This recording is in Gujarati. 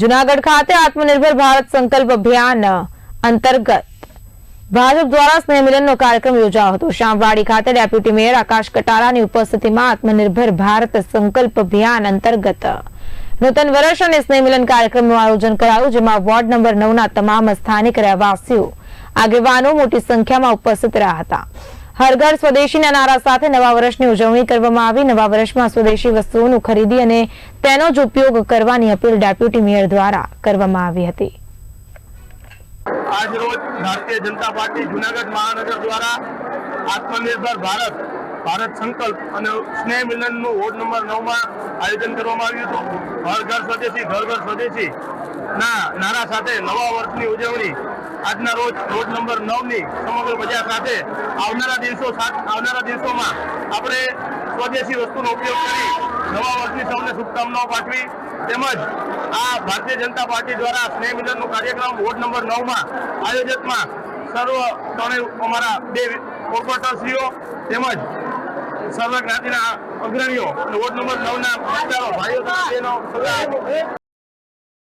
જુનાગઢ ખાતે આત્મનિર્ભર ભારત સંકલ્પ અભિયાન અંતર્ગત ભાજપ દ્વારા સ્નેહમિલનનો કાર્યક્રમ યોજાયો હતો. શામવાડી ખાતે ડેપ્યુટી મેયર આકાશ કટારાની ઉપસ્થિતિમાં આત્મનિર્ભર ભારત સંકલ્પ અભિયાન અંતર્ગત નૂતન વર્ષ અને સ્નેહમિલન કાર્યક્રમનું આયોજન કરાયું, જેમાં વોર્ડ નંબર નવના તમામ સ્થાનિક રહેવાસીઓ, આગેવાનો મોટી સંખ્યામાં ઉપસ્થિત રહ્યા હતા. હર ઘર સ્વદેશીના નારા સાથે નવા વર્ષની ઉજવણી કરવામાં આવી. નવા વર્ષમાં સ્વદેશી વસ્તુઓનું ખરીદી અને તેનો જ ઉપયોગ કરવાની અપીલ ડેપ્યુટી મેયર દ્વારા કરવામાં આવી હતી. આજ રોજ ભારતીય જનતા પાર્ટી જુનાગઢ મહાનગર દ્વારા આત્મનિર્ભર ભારત ભારત સંકલ્પ અને સ્નેહ મિલનનું વોર્ડ નંબર નવમાં આયોજન કરવામાં આવ્યું હતું. ઘર ઘર સ્વદેશી, ઘર ઘર સ્વદેશી. ના નારા સાથે નવા વર્ષની ઉજવણી. આજના રોજ રોડ નંબર નવની સમગ્ર બજાર સાથે આવનારા દિવસો આવનારા દિવસોમાં આપણે સ્વદેશી વસ્તુનો ઉપયોગ કરી નવા વર્ષની સૌને શુભકામનાઓ પાઠવી. તેમજ આ ભારતીય જનતા પાર્ટી દ્વારા સ્નેહ મિલનનો કાર્યક્રમ વોર્ડ નંબર નવમાં આયોજકમાં સર્વ ત્રણેય અમારા બે કોર્પોરેટરશ્રીઓ તેમજ સર્વ જ્ઞાતિના અગ્રણીઓ વોર્ડ નંબર નવના મતદારો ભાઈઓ બહેનો